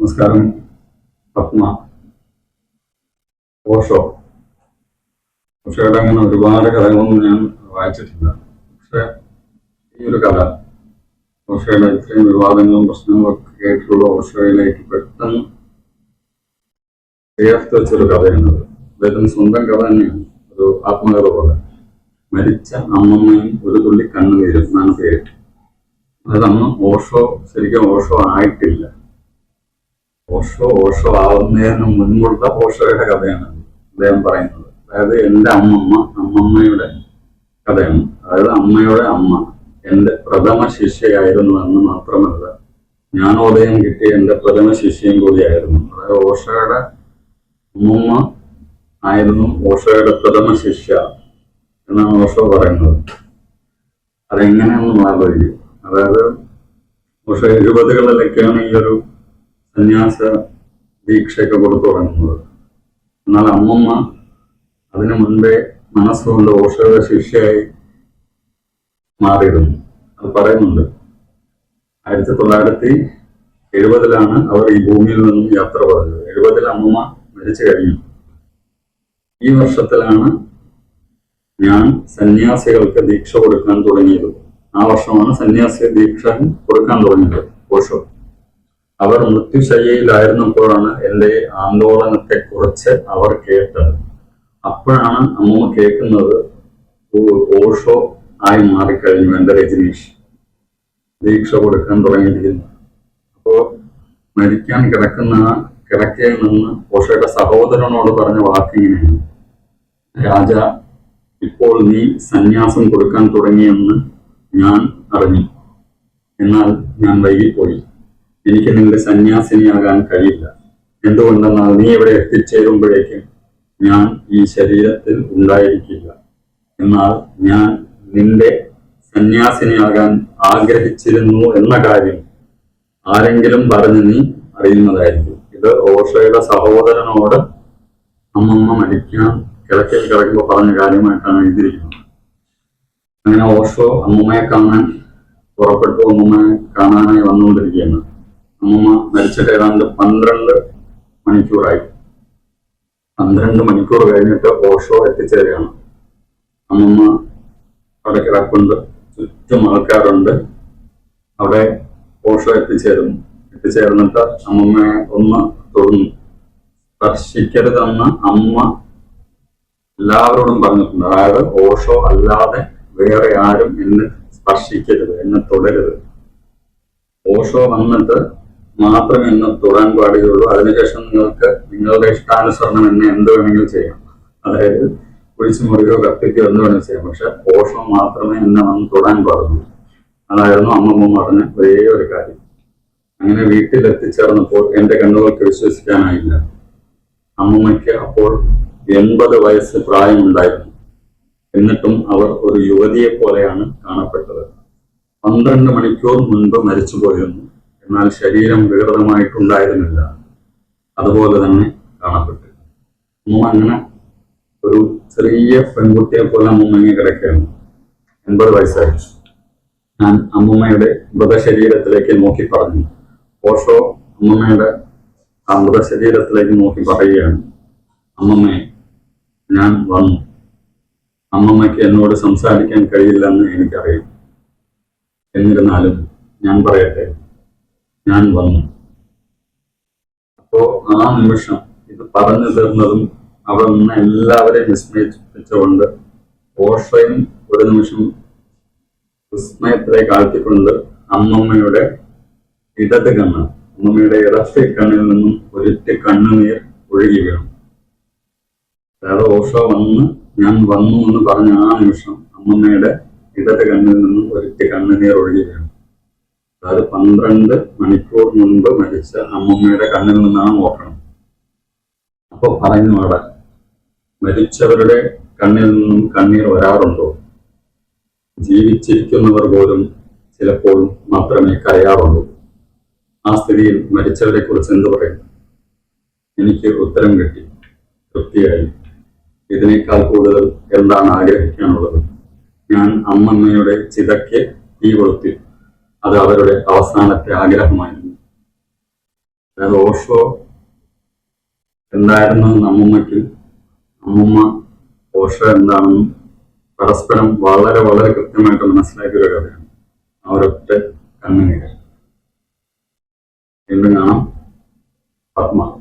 നമസ്കാരം. പത്മ. ഓഷോ. ഓഷോയുടെ അങ്ങനെ ഒരുപാട് കഥകളൊന്നും ഞാൻ വായിച്ചിട്ടില്ല. പക്ഷെ ഈ ഒരു കഥ ഓഷോയുടെ ഇത്രയും വിവാദങ്ങളും പ്രശ്നങ്ങളും ഒക്കെ കേട്ടിട്ടുള്ള ഓഷോയിലേക്ക് പെട്ടെന്ന് ചേർത്ത് വെച്ചൊരു കഥയാണത്. അദ്ദേഹത്തിന് സ്വന്തം കഥ തന്നെയാണ്. ഒരു ആത്മകഥ പോലെ. മരിച്ച അമ്മമ്മയും ഒരു തുള്ളി കണ്ണുനീരും എന്നാണ് പേര്. അതായത് അന്ന് ഓഷോ ശരിക്കും ഓഷോ ആയിട്ടില്ല. ഓഷോ ഓഷോ ആവുന്നതിന് മുൻപുള്ള ഓഷോയുടെ കഥയാണ് അദ്ദേഹം പറയുന്നത്. അതായത് എന്റെ അമ്മമ്മ അമ്മമ്മയുടെ കഥയാണ്. അതായത് അമ്മയുടെ അമ്മ എന്റെ പ്രഥമ ശിഷ്യയായിരുന്നു എന്ന് മാത്രമല്ല ഞാൻ ജ്ഞാനോദയം കിട്ടിയ എന്റെ പ്രഥമ ശിഷ്യയും കൂടിയായിരുന്നു. അതായത് ഓഷോയുടെ അമ്മമ്മ ആയിരുന്നു ഓഷോയുടെ പ്രഥമ ശിഷ്യ എന്നാണ് ഓഷോ പറയുന്നത്. അതെങ്ങനെയാണെന്ന് ആലോചിക്കും. അതായത് ഓഷോ എഴുപതുകളിലൊക്കെയാണ് ഈ ഒരു സന്യാസ ദീക്ഷയൊക്കെ കൊടുത്തു തുടങ്ങുന്നത്. എന്നാൽ അമ്മമ്മ അതിനു മുൻപേ മനസ്സുകൊണ്ട് ഓഷയുടെ ശിഷ്യയായി മാറിയിരുന്നു. അത് പറയുന്നുണ്ട്. ആയിരത്തി തൊള്ളായിരത്തി എഴുപതിലാണ് അവർ ഈ ഭൂമിയിൽ നിന്നും യാത്ര പറഞ്ഞത്. എഴുപതിൽ അമ്മമ്മ മരിച്ചു കഴിഞ്ഞു. ഈ വർഷത്തിലാണ് ഞാൻ സന്യാസികൾക്ക് ദീക്ഷ കൊടുക്കാൻ തുടങ്ങിയത്. ആ വർഷമാണ് സന്യാസി ദീക്ഷ കൊടുക്കാൻ തുടങ്ങിയത്. ഓഷോ. അവർ മൃത്യുശയ്യയിലായിരുന്നപ്പോഴാണ് എന്റെ ആന്തോളനത്തെ കുറിച്ച് അവർ കേട്ടത്. അപ്പോഴാണ് അമ്മ കേൾക്കുന്നത് ഓഷോ ആയി മാറിക്കഴിഞ്ഞു എന്റെ രജനീഷ്. ദീക്ഷ കൊടുക്കാൻ തുടങ്ങിയിരിക്കുന്നു. അപ്പോ മരിക്കാൻ കിടക്കുന്ന കിടക്കയിൽ നിന്ന് ഓഷോയുടെ സഹോദരനോട് പറഞ്ഞ വാക്കിങ്ങനെയാണ് രാജ ഇപ്പോൾ നീ സന്യാസം കൊടുക്കാൻ തുടങ്ങിയെന്ന് ഞാൻ അറിഞ്ഞു. എന്നാൽ ഞാൻ വൈകിപ്പോയി. എനിക്ക് നിന്റെ സന്യാസിനിയാകാൻ കഴിയില്ല. എന്തുകൊണ്ടെന്നാൽ നീ ഇവിടെ എത്തിച്ചേരുമ്പോഴേക്കും ഞാൻ ഈ ശരീരത്തിൽ ഉണ്ടായിരിക്കില്ല. എന്നാൽ ഞാൻ നിന്റെ സന്യാസിനിയാകാൻ ആഗ്രഹിച്ചിരുന്നു എന്ന കാര്യം ആരെങ്കിലും പറഞ്ഞ് നീ അറിയുന്നതായിരിക്കും. ഇത് ഓഷയുടെ സഹോദരനോട് അമ്മമ്മ മരിക്കാൻ കിടക്കൽ കിടക്കുമ്പോൾ പറഞ്ഞ കാര്യമായിട്ടാണ് എഴുതിയിരിക്കുന്നത്. അങ്ങനെ ഓഷോ അമ്മമ്മയെ കാണാൻ പുറപ്പെട്ടു. അമ്മമ്മയെ കാണാനായി വന്നുകൊണ്ടിരിക്കുകയാണ്. അമ്മമ്മ മരിച്ചിട്ട് ഏതാണ്ട് പന്ത്രണ്ട് മണിക്കൂറായി. പന്ത്രണ്ട് മണിക്കൂർ കഴിഞ്ഞിട്ട് ഓഷോ എത്തിച്ചേരുകയാണ്. അമ്മമ്മ അവിടെ കിടപ്പുണ്ട്. ചുറ്റും ആൾക്കാരുണ്ട്. അവിടെ ഓഷോ എത്തിച്ചേരുന്നു എത്തിച്ചേർന്നിട്ട് അമ്മമ്മയെ ഒന്ന് തൊടുന്നു സ്പർശിക്കരുതെന്ന് അമ്മ എല്ലാവരോടും പറഞ്ഞിട്ടുണ്ട്. അതായത് ഓഷോ അല്ലാതെ വേറെ ആരും എന്നെ സ്പർശിക്കരുത് എന്നെ തുടരുത്. ഓഷോ വന്നിട്ട് മാത്രമേ ഇന്ന് തൊടാൻ പാടുകയുള്ളൂ അതിനുശേഷം നിങ്ങൾക്ക് നിങ്ങളുടെ ഇഷ്ടാനുസരണം എന്നെ എന്ത് വേണമെങ്കിലും ചെയ്യാം. അതായത് കുഴിച്ചു മുറിയോ കത്തിക്കോ എന്ത് വേണമെങ്കിലും ചെയ്യാം. പക്ഷെ പോഷണം മാത്രമേ എന്നെ വന്ന് തൊടാൻ പാടുള്ളൂ. അതായിരുന്നു അമ്മമ്മ പറഞ്ഞ ഒരേ ഒരു കാര്യം. അങ്ങനെ വീട്ടിൽ എത്തിച്ചേർന്നപ്പോൾ എന്റെ കണ്ണുകൾക്ക് വിശ്വസിക്കാനായില്ല. അമ്മമ്മയ്ക്ക് അപ്പോൾ എൺപത് വയസ്സ് പ്രായമുണ്ടായിരുന്നു. എന്നിട്ടും അവർ ഒരു യുവതിയെ പോലെയാണ് കാണപ്പെട്ടത്. പന്ത്രണ്ട് മണിക്കൂർ മുൻപ് മരിച്ചുപോയിരുന്നു എന്നാൽ ശരീരം വികൃതമായിട്ടുണ്ടായിരുന്നില്ല. അതുപോലെ തന്നെ കാണപ്പെട്ടു. അമ്മ അങ്ങനെ ഒരു ചെറിയ പെൺകുട്ടിയെ പോലെ അമ്മമ്മയെ കിടക്കുകയാണ്. എൺപത് വയസ്സായി ഞാൻ അമ്മമ്മയുടെ മൃതശരീരത്തിലേക്ക് നോക്കി പറഞ്ഞു. ഓഷോ അമ്മമ്മയുടെ ആ മൃതശരീരത്തിലേക്ക് നോക്കി പറയുകയാണ് അമ്മമ്മയെ ഞാൻ വന്നു. അമ്മമ്മയ്ക്ക് എന്നോട് സംസാരിക്കാൻ കഴിയില്ലെന്ന് എനിക്കറിയാം. എന്നിരുന്നാലും ഞാൻ പറയട്ടെ. ഞാൻ വന്നു. അപ്പോ ആ നിമിഷം ഇത് പറഞ്ഞു തീർന്നതും അവിടെ നിന്ന് എല്ലാവരെയും വിസ്മയിപ്പിച്ചുകൊണ്ട് ഓഷയും ഒരു നിമിഷം വിസ്മയത്തിലേക്ക് ആഴ്ത്തിക്കൊണ്ട് അമ്മമ്മയുടെ ഇടത് കണ്ണ് അമ്മമ്മയുടെ ഇടത്തെ കണ്ണിൽ നിന്നും ഒരിറ്റ കണ്ണുനീർ ഒഴുകി വീണു. അതായത് ഓഷോ വന്ന് ഞാൻ വന്നു എന്ന് പറഞ്ഞ ആ നിമിഷം അമ്മമ്മയുടെ ഇടത് കണ്ണിൽ നിന്നും ഒരിറ്റ കണ്ണുനീർ ഒഴുകി വീണു. അതായത് പന്ത്രണ്ട് മണിക്കൂർ മുൻപ് മരിച്ച അമ്മമ്മയുടെ കണ്ണിൽ നിന്നാണ് നോക്കണം അപ്പൊ പറയുന്നു അവിടെ മരിച്ചവരുടെ കണ്ണിൽ നിന്നും കണ്ണീർ വരാറുണ്ടോ? ജീവിച്ചിരിക്കുന്നവർ പോലും ചിലപ്പോൾ മാത്രമേ കരയാറുള്ളൂ. ആ സ്ഥിതിയിൽ മരിച്ചവരെ കുറിച്ച് എന്ത് പറയും? എനിക്ക് ഉത്തരം കിട്ടി. തൃപ്തിയായി. ഇതിനേക്കാൾ കൂടുതൽ എന്താണ് ആഗ്രഹിക്കാനുള്ളത്? ഞാൻ അമ്മമ്മയുടെ ചിതയ്ക്ക് തീ കൊളുത്തി. അത് അവരുടെ അവസാനത്തെ ആഗ്രഹമായിരുന്നു. അതായത് ഓഷോ എന്തായിരുന്നു അമ്മൂമ്മയ്ക്ക് അമ്മൂമ്മ ഓഷോ എന്താണെന്നും പരസ്പരം വളരെ വളരെ കൃത്യമായിട്ട് മനസ്സിലാക്കിയ ഒരു കഥയാണ്. ആ ഒരൊറ്റ കണ്ണുനീര് വീണ്ടും കാണാം. പത്മ.